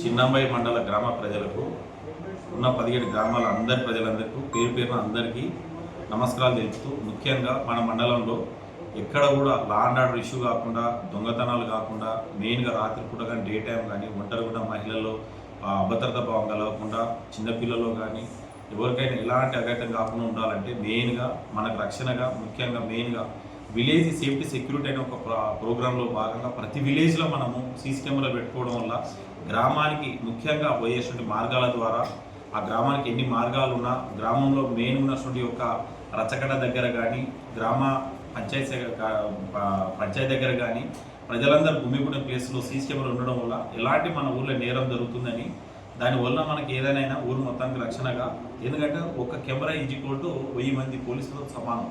చిన్నంబాయి మండల గ్రామ ప్రజలకు ఉన్న పదిహేడు గ్రామాల అందరి ప్రజలందరికీ పేరు పేరున అందరికీ నమస్కారాలు తెలుపుతూ ముఖ్యంగా మన మండలంలో ఎక్కడ కూడా లా అండ్ ఆర్డర్ ఇష్యూ కాకుండా దొంగతనాలు కాకుండా మెయిన్గా రాత్రి పూట కానీ డే టైం కానీ ఒంటరి కూడా మహిళల్లో ఆ, అభద్రత భావం కలగకుండా చిన్నపిల్లలు కానీ ఎవరికైనా ఎలాంటి అఘటన కాకుండా ఉండాలంటే మెయిన్గా మనకు రక్షణగా ముఖ్యంగా మెయిన్గా విలేజ్ సేఫ్టీ సెక్యూరిటీ అనే ఒక ప్ర- ప్రోగ్రాంలో భాగంగా ప్రతి విలేజ్లో మనము సీసీ కెమెరా పెట్టుకోవడం వల్ల గ్రామానికి ముఖ్యంగా పోయేటువంటి మార్గాల ద్వారా ఆ గ్రామానికి ఎన్ని మార్గాలు ఉన్నా గ్రామంలో మెయిన్ ఉన్నటువంటి ఒక రచకడ దగ్గర కానీ గ్రామ పంచాయతీ పంచాయతీ దగ్గర కానీ ప్రజలందరూ గుమిగూడిన ప్లేస్లో సీసీ కెమెరా ఉండడం వల్ల ఎలాంటి మన ఊర్లో నేరం జరుగుతుందని దానివల్ల మనకి ఏదైనా ఊరు మొత్తానికి రక్షణగా ఎందుకంటే ఒక కెమెరా ఈజ్ ఈక్వల్ టు వెయ్యి మంది పోలీసులతో సమానం.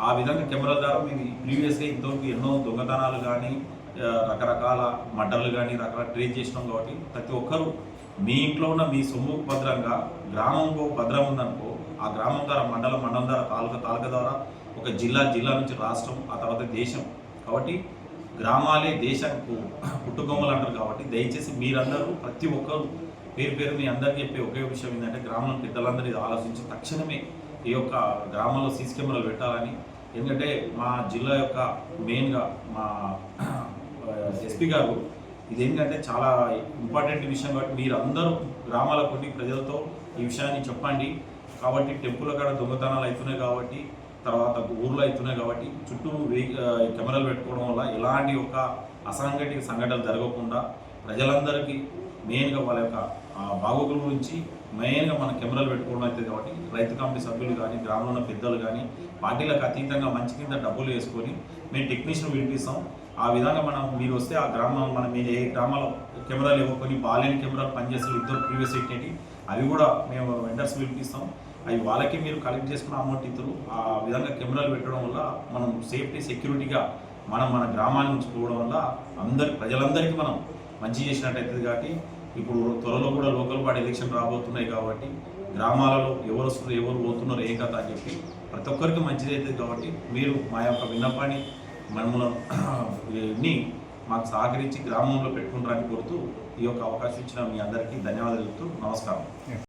ఆ విధంగా కెమెరా ద్వారా మేము ప్రీవియస్గా ఇంతవరకు ఎన్నో దొంగతనాలు కానీ రకరకాల మడ్డలు కానీ రకరకాల ట్రేస్ చేసినాం కాబట్టి ప్రతి ఒక్కరూ మీ ఇంట్లో ఉన్న మీ సొమ్ము భద్రంగా గ్రామంలో భద్రం ఉందనుకో ఆ గ్రామం ద్వారా మండలం మండలం ద్వారా తాలూకా తాలూకా ద్వారా ఒక జిల్లా జిల్లా నుంచి రాష్ట్రం ఆ తర్వాత దేశం. కాబట్టి గ్రామాలే దేశానికి పుట్టుకొమ్మలు అంటారు కాబట్టి దయచేసి మీరందరూ ప్రతి ఒక్కరు పేరు పేరు మీ అందరికీ చెప్పే ఒకే విషయం ఏంటంటే గ్రామంలో పెద్దలందరూ ఇది ఆలోచించి తక్షణమే ఈ యొక్క గ్రామంలో సీసీ కెమెరాలు పెట్టాలని ఎందుకంటే మా జిల్లా యొక్క మెయిన్గా మా ఎస్పీ గారు ఇది ఏంటంటే చాలా ఇంపార్టెంట్ విషయం కాబట్టి మీరు అందరూ గ్రామాలకు ప్రజలతో ఈ విషయాన్ని చెప్పండి. కాబట్టి టెంపుల్ కాడ దొంగతనాలు అవుతున్నాయి కాబట్టి తర్వాత ఊర్లో అవుతున్నాయి కాబట్టి చుట్టూ వే- కెమెరాలు పెట్టుకోవడం వల్ల ఎలాంటి ఒక అసంఘటిత సంఘటనలు జరగకుండా ప్రజలందరికీ మెయిన్గా వాళ్ళ యొక్క బాగోగుల గురించి మెయిన్గా మన కెమెరాలు పెట్టుకోవడం అవుతుంది కాబట్టి రైతు కమిటీ సభ్యులు కానీ గ్రామంలో ఉన్న పెద్దలు కానీ పార్టీలకు అతీతంగా మంచి కింద డబ్బులు వేసుకొని మేము టెక్నీషియన్ వినిపిస్తాం. ఆ విధంగా మనం మీరు వస్తే ఆ గ్రామం మనం మీరు ఏ గ్రామాల్లో కెమెరాలు ఇవ్వకొని బాలేని కెమెరాలు పనిచేసే ఇద్దరు ప్రీవియస్ ఎట్టేటి అవి కూడా మేము వెండర్స్ పిలిపిస్తాం అవి వాళ్ళకి మీరు కలెక్ట్ చేసుకున్న అమౌంట్ ఇద్దరు ఆ విధంగా కెమెరాలు పెట్టడం వల్ల మనం సేఫ్టీ సెక్యూరిటీగా మనం మన గ్రామాన్ని ఉంచుకోవడం వల్ల అందరి ప్రజలందరికీ మనం మంచి చేసినట్టయితుంది కాబట్టి ఇప్పుడు త్వరలో కూడా లోకల్ బాడీ ఎలక్షన్ రాబోతున్నాయి కాబట్టి గ్రామాలలో ఎవరు వస్తున్నారు ఎవరు పోతున్నారు ఏం కథ అని చెప్పి ప్రతి ఒక్కరికి మంచిది అవుతుంది కాబట్టి మీరు మా యొక్క విన్నపాన్ని మనములని మాకు సహకరించి గ్రామంలో పెట్టుకుంటారని కోరుతూ ఈ యొక్క అవకాశం ఇచ్చిన మీ అందరికీ ధన్యవాదాలు చెప్తూ నమస్కారం.